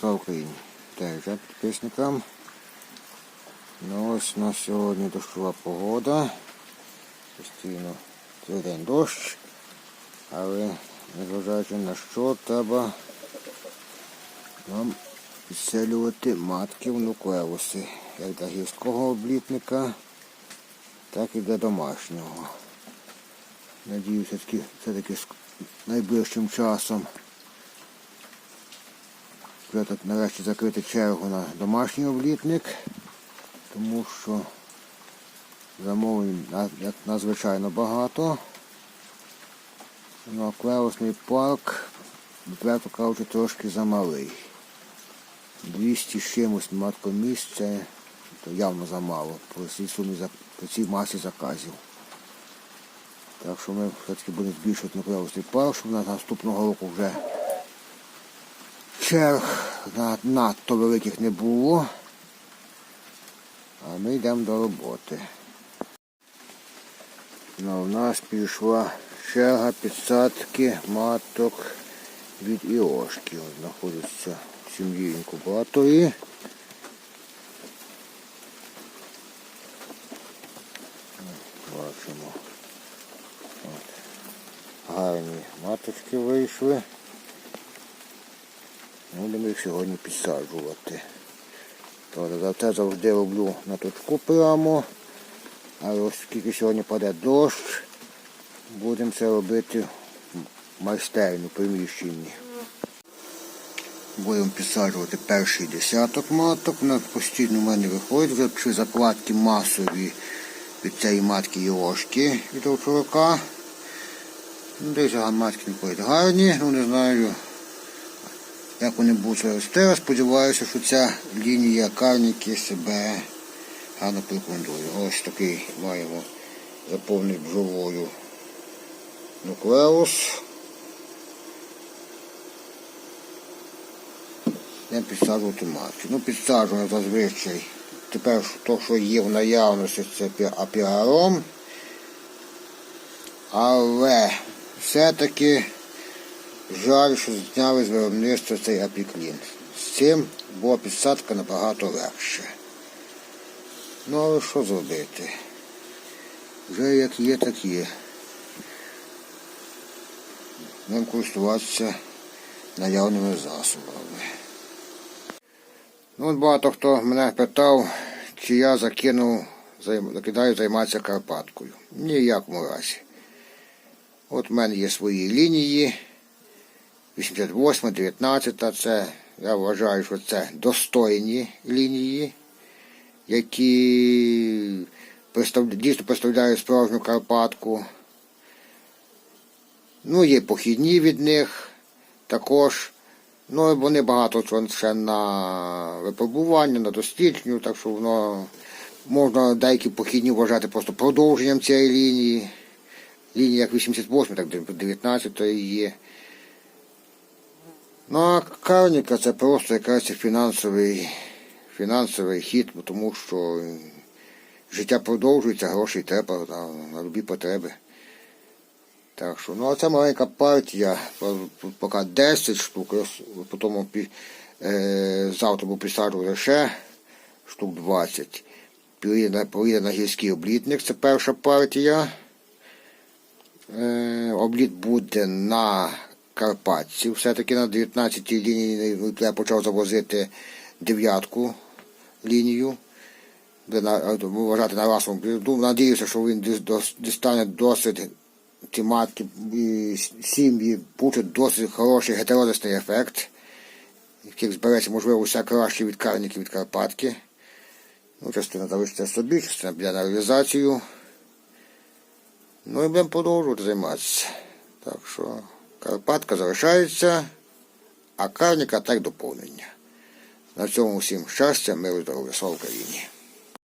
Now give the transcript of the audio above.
Слава Україні. Теж вже підписникам. Ну ось у нас сьогодні дощова погода. Постійно цілий день дощ. Але незважаючи на що, треба нам підселювати матки в нуклеуси. Як для гірського облітника, так і для домашнього. Надіюся, все-таки, найближчим часом тут нарешті закрити чергу на домашній облітник, тому що замовлень надзвичайно багато. Ну, а парк, відверто кажучи, трошки замалий. 200 з чимось маткомісць це то явно замало по цій сумі по цій масі заказів. Так що ми все-таки будемо збільшувати нуклеусний парк, щоб на наступного року вже черг на- надто великих не було. А ми йдемо до роботи. Ну, у нас пішла черга підсадки маток від Іошки. От знаходиться в сім'ї інкубаторі. Бачимо. От. Гарні маточки вийшли. Будемо їх сьогодні підсаджувати. За завжди роблю на точку прямо. Але оскільки сьогодні паде дощ, будемо це робити в майстерні приміщенні. Будемо підсаджувати перший десяток маток. На постійно в мене виходить пішли закладки масові від цієї матки Єошки від овчарука. Ну, Десь матки не ходять гарні, ну не знаю. Як вони будуть сподіваюся, що ця лінія карніки себе гарно порекомендує. Ось такий маємо заповнений бджолою нуклеус. Не підсаджувати матки. Ну, підсаджуємо зазвичай. Тепер то, що є в наявності, це пі- апіаром. Але все-таки жаль, що зняли з виробництва цей апіклін. З цим була підсадка набагато легше. Ну, але що зробити? Вже як є, так є. Будемо користуватися наявними засобами. Ну, багато хто мене питав, чи я закинув, закидаю займатися Карпаткою. Ні в якому разі. От в мене є свої лінії. 88, 19, це я вважаю, що це достойні лінії, які дійсно представляють справжню Карпатку. Ну, є похідні від них також. Ну, вони багато ще на випробування, на дослідженню, так що воно можна деякі похідні вважати просто продовженням цієї лінії. Лінія як 88, так 19 є. Ну, а карніка це просто якраз фінансовий, фінансовий хід, тому що життя продовжується, грошей треба на, на любі потреби. Так що, ну а це маленька партія, по- по- поки 10 штук, потім е, завтра буду присаджувати ще штук 20. Поїде на, поїде на гірський облітник, це перша партія. Е, обліт буде на Карпатці. Все-таки на 19-й лінії я почав завозити дев'ятку лінію. Е, вважати на расовому періоду. Надіюся, що він дістане досить і сім'ї получать досить хороший гетеродисний ефект, яких збереться, можливо, все краще від карників від Карпатки. Ну, частина залишиться собі, частина піде на реалізацію. Ну і будемо продовжувати займатися. Так що Карпатка залишається, а карніка так доповнення. На цьому всім щастя, миру, здоров'я, слава Україні!